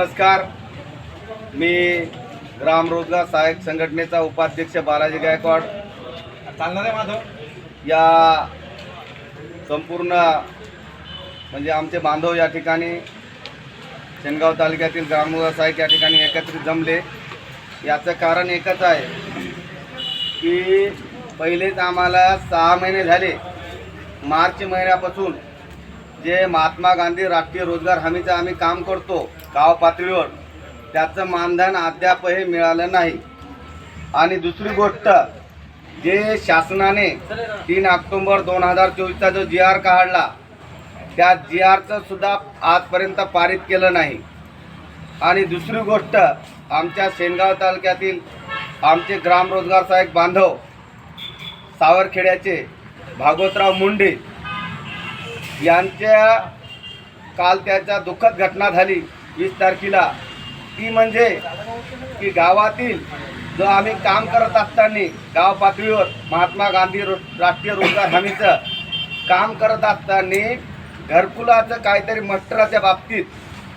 नमस्कार. मी ग्राम रोजगार सहाय्यक संघटनेचा उपाध्यक्ष बालाजी गायकवाड. चालणार आहे माधव. या संपूर्ण म्हणजे आमचे बांधव या ठिकाणी शेनगाव तालुक्यातील ग्राम रोजगार सहाय्यक या ठिकाणी एकत्रित जमले. याचं कारण एकच आहे की पहिलेच आम्हाला सहा महिने झाले. मार्च महिन्यापासून जे महात्मा गांधी राष्ट्रीय रोजगार हमीचं आम्ही काम करतो गाव पातळीवर त्याचं मानधन अद्यापही मिळालं नाही. आणि दुसरी गोष्ट जे शासनाने तीन ऑक्टोंबर दोन हजार चोवीसचा जो जी आर काढला त्या जी आरचं सुद्धा आजपर्यंत पारित केलं नाही. आणि दुसरी गोष्ट आमच्या शेनगाव तालुक्यातील आमचे ग्रामरोजगार साहेब सहाय्यक बांधव सावरखेड्याचे भागवतराव मुंडे यांच्या काल त्याच्या दुःखद घटना झाली वीस तारखेला. ती म्हणजे की गावातील जो आम्ही काम करत असताना गाव पातळीवर महात्मा गांधी रो राष्ट्रीय रोजगार हमीचं काम करत असताना घरकुलाचं काहीतरी मस्टराच्या बाबतीत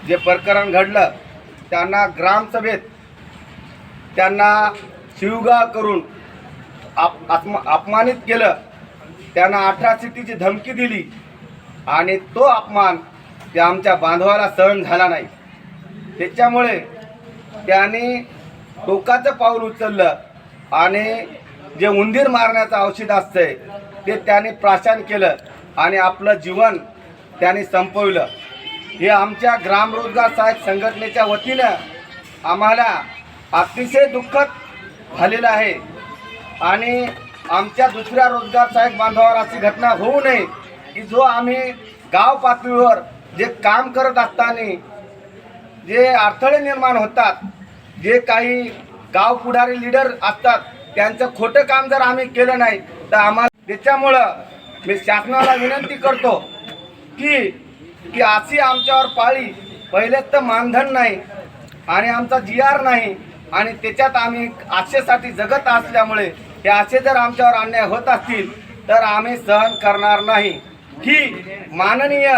जे प्रकरण घडलं त्यांना ग्रामसभेत त्यांना शिवगाळ करून आप अपमानित केलं. त्यांना अठरा सिटीची धमकी दिली. आणि तो अपमान त्या आमच्या बांधवाला सहन झाला नाही. त्याच्यामुळे त्यांनी टोकाचं पाऊल उचललं आणि जे उंदीर मारण्याचं औषध असतंय ते त्याने प्राशन केलं आणि आपलं जीवन त्यांनी संपवलं. हे आमच्या ग्रामरोजगार साहेब संघटनेच्या वतीनं आम्हाला अतिशय दुःखद झालेलं आहे. आणि आमच्या दुसऱ्या रोजगार साहेब बांधवावर अशी घटना होऊ नये की जो आम्ही गाव पातळीवर जे काम करत असताना जे अडथळे निर्माण होतात जे काही गाव पुढारी लीडर असतात त्यांचं खोटं काम जर आम्ही केलं नाही तर आम्हाला त्याच्यामुळं मी शासनाला विनंती करतो की की अशी आमच्यावर पाळी पहिलेच तर मानधन नाही आणि आमचा जी आर नाही आणि त्याच्यात आम्ही आशेसाठी जगत असल्यामुळे हे असे जर आमच्यावर अन्याय होत असतील तर आम्ही सहन करणार नाही. ही माननीय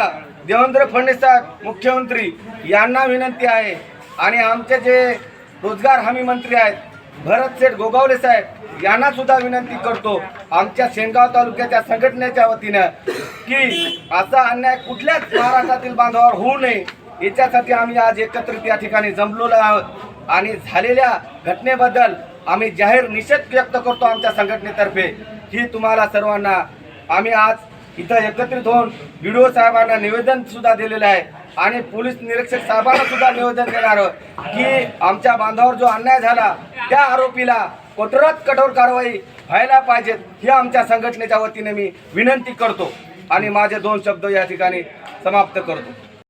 देवेंद्र फडणवीस साहेब मुख्यमंत्री यांना विनंती आहे. आणि आमचे जे रोजगार हमी मंत्री आहेत भरत शेठ गोगावले साहेब यांना सुद्धा विनंती करतो आमच्या शेनगाव तालुक्याच्या संघटनेच्या वतीनं की असा अन्याय कुठल्याच महाराष्ट्रातील बांधवावर होऊ नये. याच्यासाठी आम्ही आज एकत्रित या ठिकाणी जमलेलो आहोत. आणि झालेल्या घटनेबद्दल आम्ही जाहीर निषेध व्यक्त करतो आमच्या संघटनेतर्फे. ही तुम्हाला सर्वांना आम्ही आज इथं एकत्रित होऊन बी साहेबांना निवेदन सुद्धा दिलेलं आहे. आणि पोलीस निरीक्षक साहेबांना सुद्धा निवेदन देणार की आमच्या बांधावर जो अन्याय झाला त्या आरोपीला कठोरात कठोर कारवाई व्हायला पाहिजेत ही आमच्या संघटनेच्या वतीने मी विनंती करतो. आणि माझे दोन शब्द या ठिकाणी समाप्त करतो.